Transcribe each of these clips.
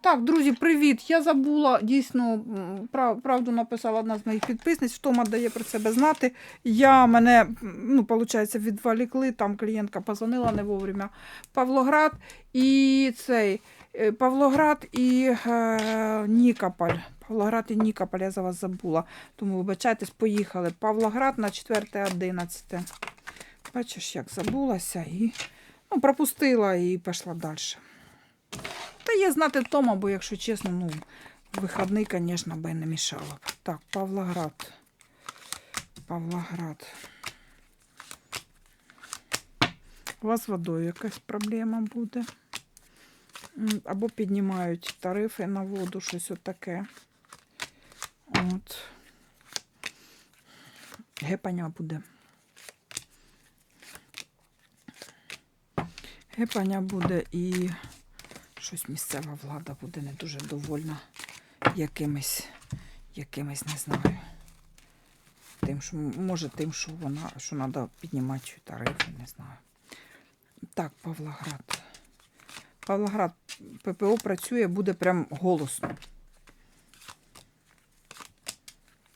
Так, друзі, привіт. Я забула дійсно правду написала одна з моїх підписниць. Втома дає про себе знати. Я мене, ну, виходить, відволікли. Там клієнтка позвонила не вовремя. Павлоград і цей е, Павлоград і е, Нікополь. Pавлоград і Нікополь, я за вас забула. Тому вибачайтесь, поїхали. Павлоград на 4.11. Бачиш, як забулася і ну, пропустила і пішла далі. Є знати Тома, бо, якщо чесно, ну, вихідний, звісно, би не мішало б. Так, Павлоград. Павлоград. У вас водою якась проблема буде. Або піднімають тарифи на воду, щось отаке. От. Гепаня буде. Гепаня буде і щось місцева влада буде не дуже довольна якимись, якимись, не знаю. Тим, що, може, тим, що вона, що треба піднімати тарифи, не знаю. Так, Павлоград. Павлоград ППО працює, буде прям голосно.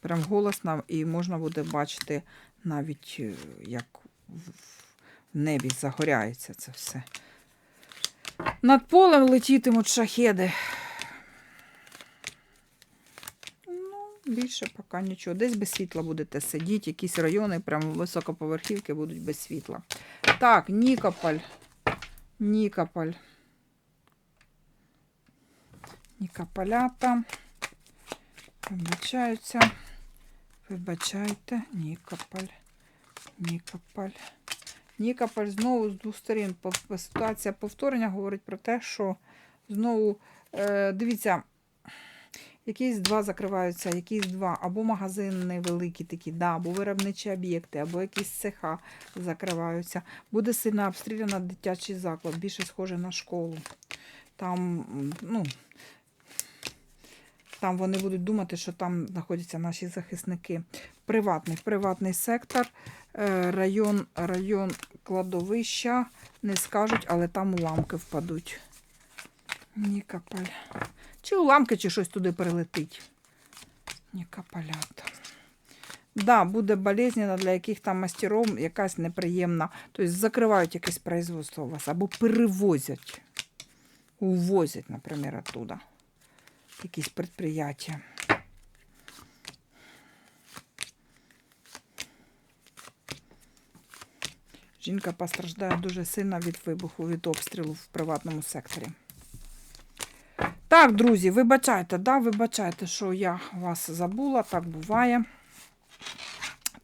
Прям голосно, і можна буде бачити навіть, е, як в в небі загоряється це все. Над полем летітимуть шахеди. Ну, більше поки нічого. Десь без світла будете сидіти, якісь райони, прямо високоповерхівки будуть без світла. Так, Нікополь. Нікополь. Нікополята. Вибачаються. Вибачайте. Нікополь. Нікополь. Нікополь знову з двох сторін. Ситуація повторення говорить про те, що знову, е, дивіться, якісь два закриваються, якісь два, або магазини великі такі, да, або виробничі об'єкти, або якісь цеха закриваються. Буде сильно обстріляно дитячий заклад, більше схоже на школу. Там, ну, там вони будуть думати, що там знаходяться наші захисники. Приватний, приватний сектор, е, район, район кладовища, не скажуть, але там уламки впадуть. Нікополь. Чи уламки, чи щось туди прилетить. Нікополята. Да, буде болезненно для яких там мастеров якась неприємна. Тобто закривають якесь производство у вас або перевозять, увозять, наприклад, оттуда якісь предприятия. Жінка постраждає дуже сильно від вибуху, від обстрілу в приватному секторі. Так, друзі, вибачайте, да, вибачайте, що я вас забула, так буває.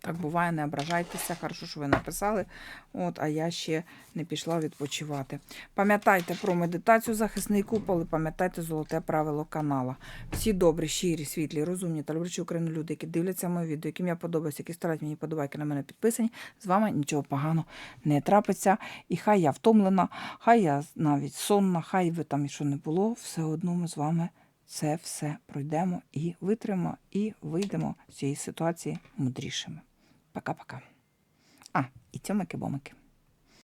Так буває, не ображайтеся, хорошо, що ви написали. От, а я ще не пішла відпочивати. Пам'ятайте про медитацію захисний купол і пам'ятайте золоте правило канала. Всі добрі, щирі, світлі, розумні та люблячі Україну люди, які дивляться моє відео, яким я подобаюся, які старають мені подобайки на мене підписані. З вами нічого поганого не трапиться. І хай я втомлена, хай я навіть сонна, хай ви там і що не було, все одно ми з вами це все пройдемо і витримаємо, і вийдемо з цієї ситуації мудрішими. Пока-пока. А, і цьомики-бомики.